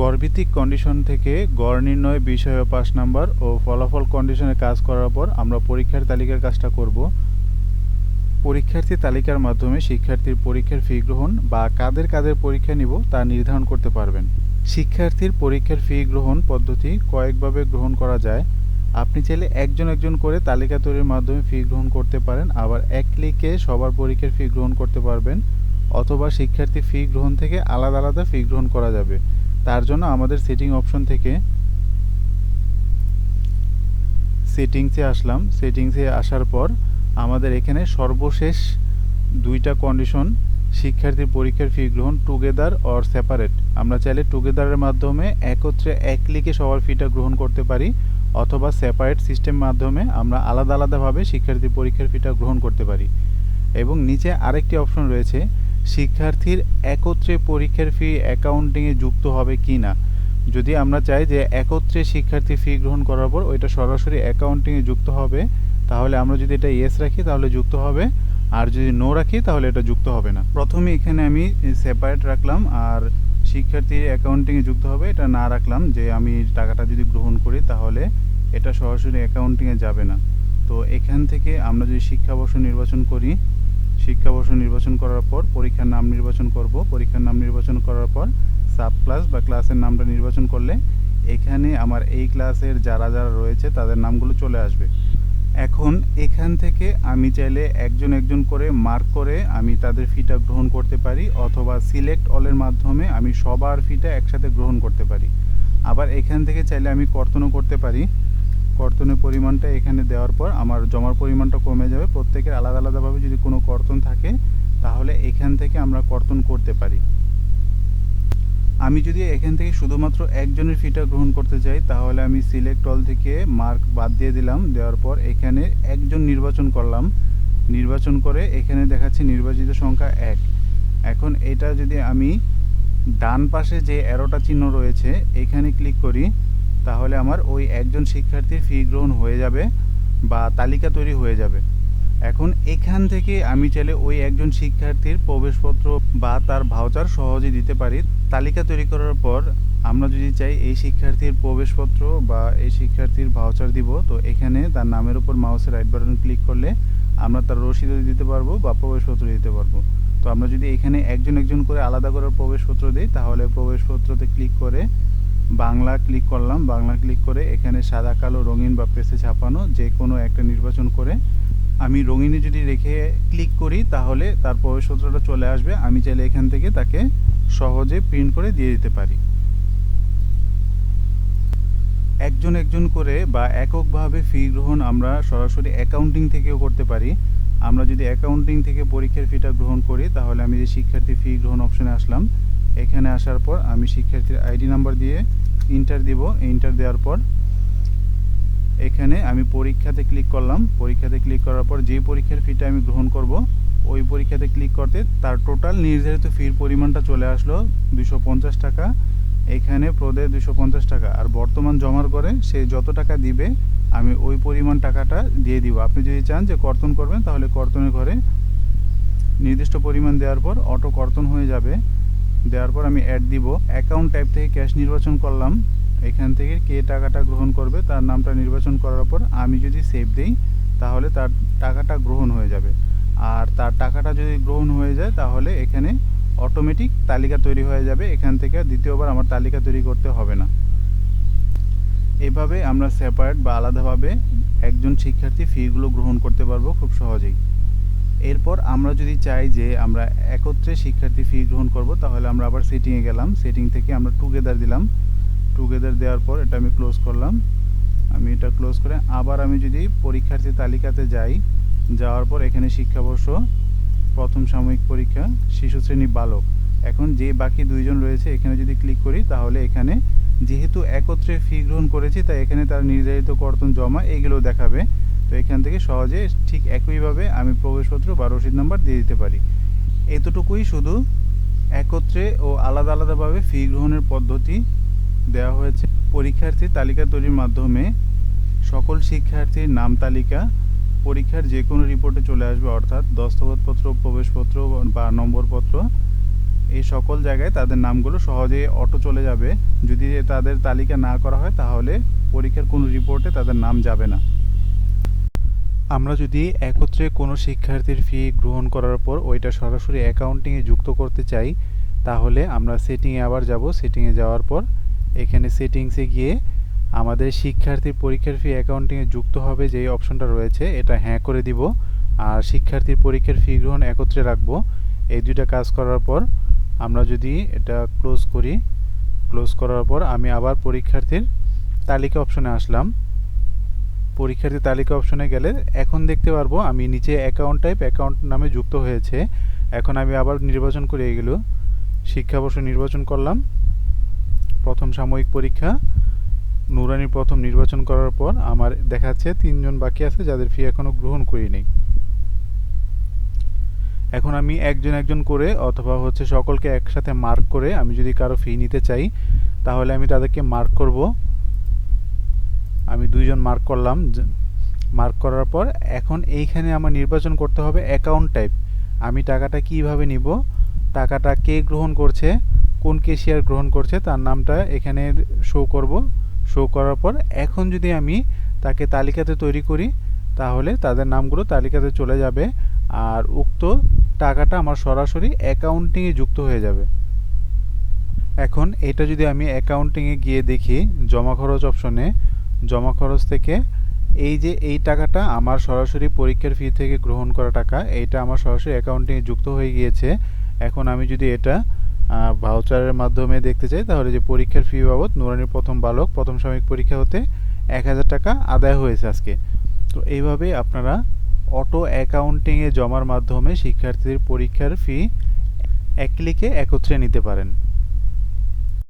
গড়ভিত্তিক condition থেকে গড় নির্ণয় বিষয় পাস নাম্বার ও ফলাফল কন্ডিশনে কাজ করার পর আমরা পরীক্ষার তালিকার কাজটা করব। পরীক্ষার্থী তালিকার মাধ্যমে শিক্ষার্থীর পরীক্ষার ফি গ্রহণ বা কাদের কাদের পরীক্ষা নিব তা নির্ধারণ করতে পারবেন। শিক্ষার্থীর পরীক্ষার ফি গ্রহণ পদ্ধতি কয়েকভাবে গ্রহণ করা যায়। আপনি চাইলে একজন একজন করে তালিকা তৈরির মাধ্যমে ফি গ্রহণ করতে পারেন, আবার এক ক্লিকে সবার পরীক্ষার ফি গ্রহণ করতে পারবেন, অথবা শিক্ষার্থী ফি গ্রহণ থেকে আলাদা আলাদা ফি গ্রহণ করা যাবে। তার জন্য আমাদের সেটিং অপশন থেকে সেটিংসে আসলাম। সেটিংসে আসার পর আমাদের এখানে সর্বশেষ দুইটা কন্ডিশন শিক্ষার্থীর পরীক্ষার ফি গ্রহণ টুগেদার অর সেপারেট আমরা চাইলে টুগেদারের মাধ্যমে একত্রে এক ক্লিকে সবার ফিটা গ্রহণ করতে পারি, অথবা সেপারেট সিস্টেম মাধ্যমে আমরা আলাদা আলাদাভাবে শিক্ষার্থীর পরীক্ষার ফিটা গ্রহণ করতে পারি। এবং নিচে আরেকটি অপশন রয়েছে শিক্ষার্থীর একত্রে পরীক্ষার ফি অ্যাকাউন্টিংয়ে যুক্ত হবে কি না? যদি আমরা চাই যে একত্রে শিক্ষার্থী ফি গ্রহণ করার পর ওইটা সরাসরি অ্যাকাউন্টিংয়ে যুক্ত হবে, তাহলে আমরা যদি এটা ইয়েস রাখি, তাহলে যুক্ত হবে। আর যদি নো রাখি, তাহলে এটা যুক্ত হবে না। প্রথমে এখানে আমি সেপারেট রাখলাম আর শিক্ষার্থীর অ্যাকাউন্টিংয়ে যুক্ত হবে, এটা না রাখলাম যে আমি টাকাটা যদি গ্রহণ করি, তাহলে এটা সরাসরি অ্যাকাউন্টিংয়ে যাবে না। তো এখান থেকে আমরা যদি শিক্ষাবর্ষ নির্বাচন করি শিক্ষাবর্ষ নির্বাচন করার পর পরীক্ষার নাম নির্বাচন করব। পরীক্ষার নাম নির্বাচন করার পর সাব ক্লাস বা ক্লাসের নামটা নির্বাচন করলে এখানে আমার এই ক্লাসের যারা যারা রয়েছে তাদের নামগুলো চলে আসবে। এখন এখান থেকে আমি চাইলে একজন একজন করে মার্ক করে আমি তাদের ফিটা গ্রহণ করতে পারি অথবা সিলেক্ট অলের মাধ্যমে আমি সবার ফিটা একসাথে গ্রহণ করতে পারি। আবার এখান থেকে চাইলে আমি কর্তনও করতে পারি। কর্তনের পরিমাণটা এখানে দেওয়ার পর আমার জমার পরিমাণটা কমে যাবে। প্রত্যেকের আলাদা আলাদাভাবে যদি কোনো কর্তন থাকে, তাহলে এখান থেকে আমরা কর্তন করতে পারি। আমি যদি এখান থেকে শুধুমাত্র একজনের ফিটা গ্রহণ করতে চাই, তাহলে আমি সিলেক্ট অল থেকে মার্ক বাদ দিয়ে দিলাম। দেওয়ার পর এখানে একজন নির্বাচন করলাম। নির্বাচন করে এখানে দেখাচ্ছে নির্বাচিত সংখ্যা এক। এখন এটা যদি আমি ডান পাশে যে এরোটা চিহ্ন রয়েছে, এখানে ক্লিক করি তাহলে আমার ওই একজন শিক্ষার্থীর ফি গ্রহণ হয়ে যাবে বা তালিকা তৈরি হয়ে যাবে। এখন এখান থেকে আমি চাইলে ওই একজন শিক্ষার্থীর প্রবেশপত্র বা তার ভাউচার সহজে দিতে পারি। তালিকা তৈরি করার পর আমরা যদি চাই এই শিক্ষার্থীর প্রবেশপত্র বা এই শিক্ষার্থীর ভাউচার দিব, তো এখানে তার নামের উপর মাউসের রাইট বাটন ক্লিক করলে আমরা তার রসিদ দিতে পারব বা প্রবেশপত্র দিতে পারব। তো আমরা যদি এখানে একজন একজন করে আলাদা করে প্রবেশপত্র দিই, তাহলে প্রবেশপত্রতে ক্লিক করে বাংলা ক্লিক করলাম, বাংলা ক্লিক করে এখানে সাদা, কালো, রঙিন বা প্রেসে ছাপানো যে কোনো একটা নির্বাচন করে আমি রঙিনে যদি রেখে ক্লিক করি তাহলে তার প্রবেশপত্রটা চলে আসবে। আমি চাইলে এখান থেকে তাকে সহজে প্রিন্ট করে দিয়ে দিতে পারি। একজন একজন করে বা এককভাবে ফি গ্রহণ আমরা সরাসরি অ্যাকাউন্টিং থেকেও করতে পারি। আমরা যদি অ্যাকাউন্টিং থেকে পরীক্ষার ফিটা গ্রহণ করি, তাহলে আমি যে শিক্ষার্থী ফি গ্রহণ অপশনে আসলাম এখানে আসার পর আমি শিক্ষার্থীর আইডি নাম্বার দিয়ে ইন্টার দিব। ইন্টার দেওয়ার পর এখানে আমি পরীক্ষাতে ক্লিক করলাম। পরীক্ষাতে ক্লিক করার পর যে পরীক্ষার ফিটা আমি গ্রহণ করব, ওই পরীক্ষাতে ক্লিক করতে তার টোটাল নির্ধারিত ফির পরিমাণটা চলে আসলো দুশো টাকা। এখানে প্রদে দুশো টাকা। আর বর্তমান জমার করে সে যত টাকা দিবে, আমি ওই পরিমাণ টাকাটা দিয়ে দিব। আপনি যদি চান যে কর্তন করবেন, তাহলে কর্তনের ঘরে নির্দিষ্ট পরিমাণ দেওয়ার পর অটো কর্তন হয়ে যাবে। দেওয়ার পর আমি অ্যাড দিব। অ্যাকাউন্ট টাইপ থেকে ক্যাশ নির্বাচন করলাম। এখান থেকে কে টাকাটা গ্রহণ করবে, তার নামটা নির্বাচন করার পর আমি যদি সেভ দিই, তাহলে তার টাকাটা গ্রহণ হয়ে যাবে। আর তার টাকাটা যদি গ্রহণ হয়ে যায়, তাহলে এখানে অটোমেটিক তালিকা তৈরি হয়ে যাবে। এখান থেকে দ্বিতীয়বার আমার তালিকা তৈরি করতে হবে না। এভাবে আমরা সেপারেট বা আলাদাভাবে একজন শিক্ষার্থী ফিগুলো গ্রহণ করতে পারব খুব সহজেই। এরপর আমরা যদি চাই যে আমরা একত্রে শিক্ষার্থী ফি গ্রহণ করব, তাহলে আমরা আবার সেটিংয়ে গেলাম। সেটিং থেকে আমরা টুগেদার দিলাম। টুগেদার দেওয়ার পর এটা আমি ক্লোজ করলাম। আমি এটা ক্লোজ করে আবার আমি যদি পরীক্ষার্থী তালিকাতে যাই, যাওয়ার পর এখানে শিক্ষাবর্ষ, প্রথম সাময়িক পরীক্ষা, শিশু শ্রেণি বালক। এখন যে বাকি দুইজন রয়েছে, এখানে যদি ক্লিক করি, তাহলে এখানে যেহেতু একত্রে ফি গ্রহণ করেছি, তাই এখানে তার নির্ধারিত কর্তন জমা এইগুলো দেখাবে। তো এখান থেকে সহজে ঠিক একইভাবে আমি প্রবেশপত্র বা রসিদ নাম্বার দিয়ে দিতে পারি। এতটুকুই শুধু। একত্রে ও আলাদা আলাদাভাবে ফি গ্রহণের পদ্ধতি দেওয়া হয়েছে। পরীক্ষার্থীর তালিকা তৈরির মাধ্যমে সকল শিক্ষার্থীর নাম তালিকা, পরীক্ষার যে কোনো রিপোর্টে চলে আসবে, অর্থাৎ দস্তখতপত্র, প্রবেশপত্র বা নম্বরপত্র। এই সকল জায়গায় তাদের নামগুলো সহজেই অটো চলে যাবে। যদি তাদের তালিকা না করা হয়, তাহলে পরীক্ষার কোনো রিপোর্টে তাদের নাম যাবে না। আমরা যদি একত্রে কোনো শিক্ষার্থীর ফি গ্রহণ করার পর ওইটা সরাসরি অ্যাকাউন্টিংয়ে যুক্ত করতে চাই, তাহলে আমরা সেটিংয়ে আবার যাব। সেটিংয়ে যাওয়ার পর এখানে সেটিংসে গিয়ে আমাদের শিক্ষার্থীর পরীক্ষার ফি অ্যাকাউন্টিংয়ে যুক্ত হবে যেই অপশনটা রয়েছে, এটা হ্যাঁ করে দিব। আর শিক্ষার্থীর পরীক্ষার ফি গ্রহণ একত্রে রাখব। এই দুইটা কাজ করার পর আমরা যদি এটা ক্লোজ করি ক্লোজ করার পর আমি আবার পরীক্ষার্থীর তালিকা অপশনে আসলাম। পরীক্ষার্থী তালিকা অপশনে গেলে এখন দেখতে পারব আমি নিচে অ্যাকাউন্ট টাইপ অ্যাকাউন্ট নামে যুক্ত হয়েছে। এখন আমি আবার নির্বাচন করে এগুলো, শিক্ষাবর্ষ নির্বাচন করলাম। প্রথম সাময়িক পরীক্ষা, নুরানির প্রথম নির্বাচন করার পর আমার দেখাচ্ছে তিনজন বাকি আছে যাদের ফি এখনও গ্রহণ করি নাই এখন আমি একজন একজন করে অথবা হচ্ছে সকলকে একসাথে মার্ক করে আমি যদি কারও ফি নিতে চাই, তাহলে আমি তাদেরকে মার্ক করব। আমি দুইজন মার্ক করলাম মার্ক করার পর এখন এইখানে আমার নির্বাচন করতে হবে অ্যাকাউন্ট টাইপ আমি টাকাটা কীভাবে নিব, টাকাটা কে গ্রহণ করছে, কোন কেশিয়ার গ্রহণ করছে, তার নামটা এখানে শো করব। শো করার পর এখন যদি আমি তাকে তালিকাতে তৈরি করি, তাহলে তাদের নামগুলো তালিকাতে চলে যাবে। আর উক্ত টাকাটা আমার সরাসরি অ্যাকাউন্টিংয়ে যুক্ত হয়ে যাবে। এখন এটা যদি আমি অ্যাকাউন্টিংয়ে গিয়ে দেখি, জমা খরচ অপশনে জমা খরচ থেকে এই যে এই টাকাটা আমার সরাসরি পরীক্ষার ফি থেকে গ্রহণ করা টাকা এইটা আমার সরাসরি অ্যাকাউন্টিংয়ে যুক্ত হয়ে গিয়েছে। এখন আমি যদি এটা ভাউচারের মাধ্যমে দেখতে চাই, তাহলে যে পরীক্ষার ফি বাবদ, নুরানির প্রথম বালক, প্রথম সাময়িক পরীক্ষা হতে এক হাজার টাকা আদায় হয়েছে আজকে। তো এইভাবেই আপনারা অটো অ্যাকাউন্টিংয়ে জমার মাধ্যমে শিক্ষার্থীদের পরীক্ষার ফি এক ক্লিকে একত্রে নিতে পারেন।